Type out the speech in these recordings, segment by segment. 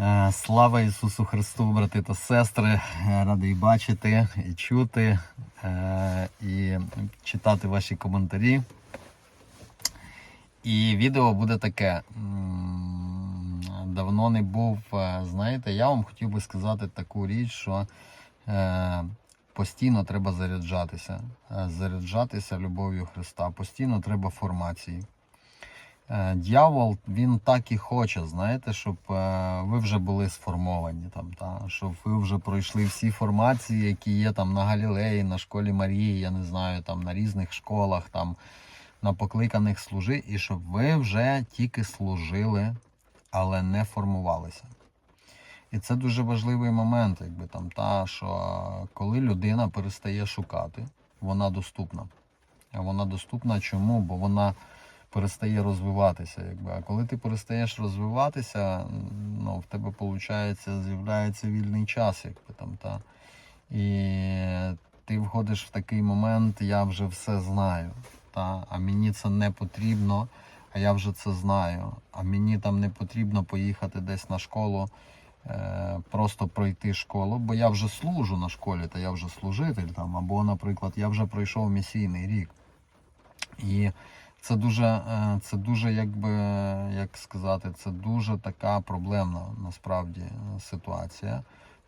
Е, Слава Ісусу Христу, брати та сестри! Е, Радий бачити і чути, е, і читати ваші коментарі. І відео буде таке. Давно не був. Знаєте, я вам хотів би сказати таку річ, що постійно треба заряджатися. Заряджатися любов'ю Христа. Постійно треба формації. Е, Дьявол, він так і хоче, знаєте, щоб е, ви вже були сформовані, там, та, щоб ви вже пройшли всі формації, які є там на Галілеї, на школі Марії, я не знаю, там на різних школах, там на покликаних служи, і щоб ви вже тільки служили, але не формувалися. І це дуже важливий момент, якби там, та, що коли людина перестає шукати, вона доступна. Вона доступна чому? Бо вона перестає розвиватися. Якби. А коли ти перестаєш розвиватися, ну, в тебе виходить, з'являється вільний час, якби там, та. І ти входиш в такий момент, я вже все знаю. Та? А мені це не потрібно, а я вже це знаю. А мені там не потрібно поїхати десь на школу, е, просто пройти школу, бо я вже служу на школі, та я вже служитель там, або, наприклад, я вже пройшов місійний рік. І це дуже, е, це дуже, якби, як сказати, це дуже така проблемна насправді е, ситуація,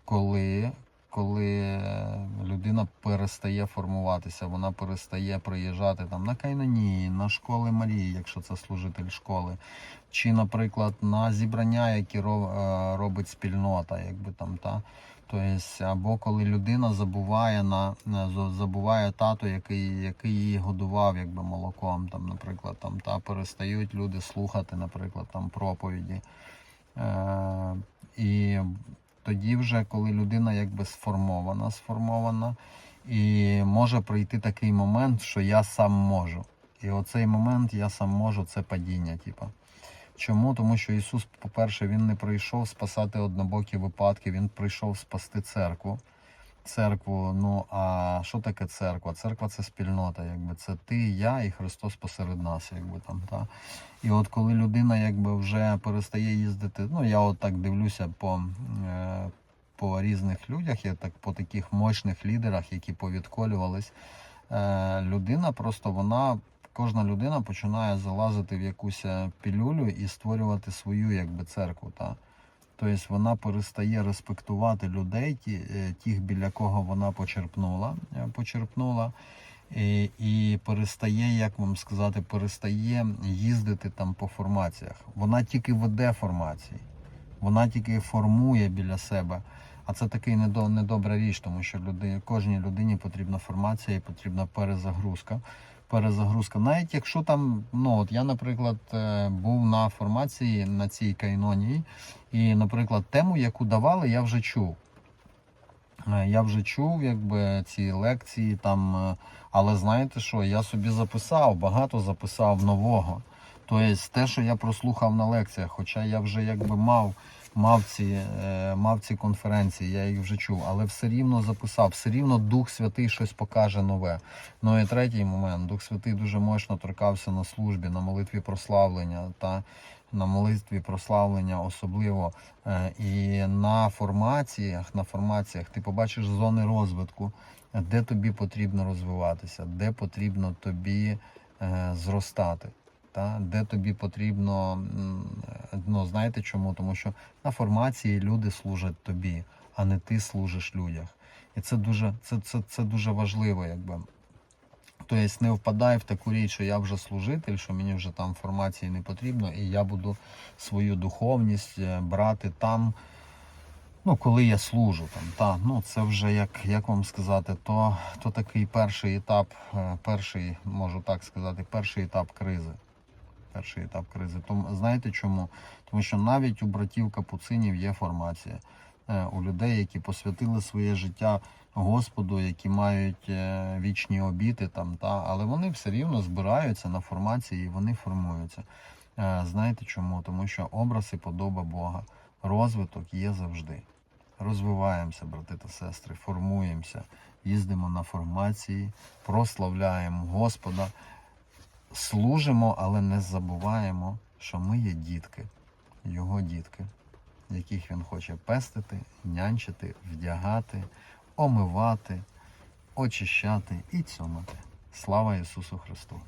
коли, коли е, людина перестає формуватися, вона перестає приїжджати там на Кайнонії, на школи Марії, якщо це служитель школи, чи, наприклад, на зібрання, які е, робить спільнота, якби там та. Тобто, або коли людина забуває на забуває тато, який, який її годував якби молоком, там, наприклад, там та перестають люди слухати, наприклад, там проповіді. Е, і тоді, вже коли людина якби сформована, сформована, і може прийти такий момент, що я сам можу. І оцей момент я сам можу, це падіння, Типу. Чому? Тому що Ісус, по-перше, Він не прийшов спасати однобокі випадки, Він прийшов спасти церкву. Церкву, ну а що таке церква? Церква це спільнота, якби це ти, я і Христос посеред нас, якби там. Та? І от коли людина якби вже перестає їздити, ну я от так дивлюся по, е, по різних людях, я так по таких мощних лідерах, які повідколювались, е, людина просто вона кожна людина починає залазити в якусь е, пілюлю і створювати свою якби церкву. Та? Тобто вона перестає респектувати людей, ті, е, тих, біля кого вона почерпнула, е, почерпнула і, і перестає, як вам сказати, перестає їздити там по формаціях. Вона тільки веде формації, вона тільки формує біля себе. А це такий недо- недобра річ, тому що люди, кожній людині потрібна формація і потрібна перезагрузка. Перезагрузка. Навіть якщо там, ну от я, наприклад, е, був на формації на цій кайнонії, і, наприклад, тему, яку давали, я вже чув. Е, Я вже чув, якби ці лекції там, е, але знаєте що, я собі записав, багато записав нового. Тобто те, що я прослухав на лекціях, хоча я вже якби мав, мав, ці, е, мав ці конференції, я їх вже чув, але все рівно записав, все рівно Дух Святий щось покаже нове. Ну і третій момент, Дух Святий дуже мощно торкався на службі, на молитві прославлення та на молитві прославлення особливо. Е, І на формаціях, на формаціях ти побачиш зони розвитку, де тобі потрібно розвиватися, де потрібно тобі е, зростати. Та, де тобі потрібно, ну знаєте чому? Тому що на формації люди служать тобі, а не ти служиш людях. І це дуже, це, це, це дуже важливо, якби. Тобто не впадай в таку річ, що я вже служитель, що мені вже там формації не потрібно, і я буду свою духовність е, брати там, ну, коли я служу там. Та, ну, це вже як, як вам сказати, то, то такий перший етап, е, перший, можу так сказати, перший етап кризи. Перший етап кризи. Тому знаєте чому? Тому що навіть у братів капуцинів є формація. Е, У людей, які посвятили своє життя Господу, які мають е, вічні обіти, там, та, але вони все рівно збираються на формації і вони формуються. Е, Знаєте чому? Тому що образ і подоба Бога, розвиток є завжди. Розвиваємося, брати та сестри, формуємося, їздимо на формації, прославляємо Господа, служимо, але не забуваємо, що ми є дітки, Його дітки. яких він хоче пестити, нянчити, вдягати, омивати, очищати і цьомати. Слава Ісусу Христу!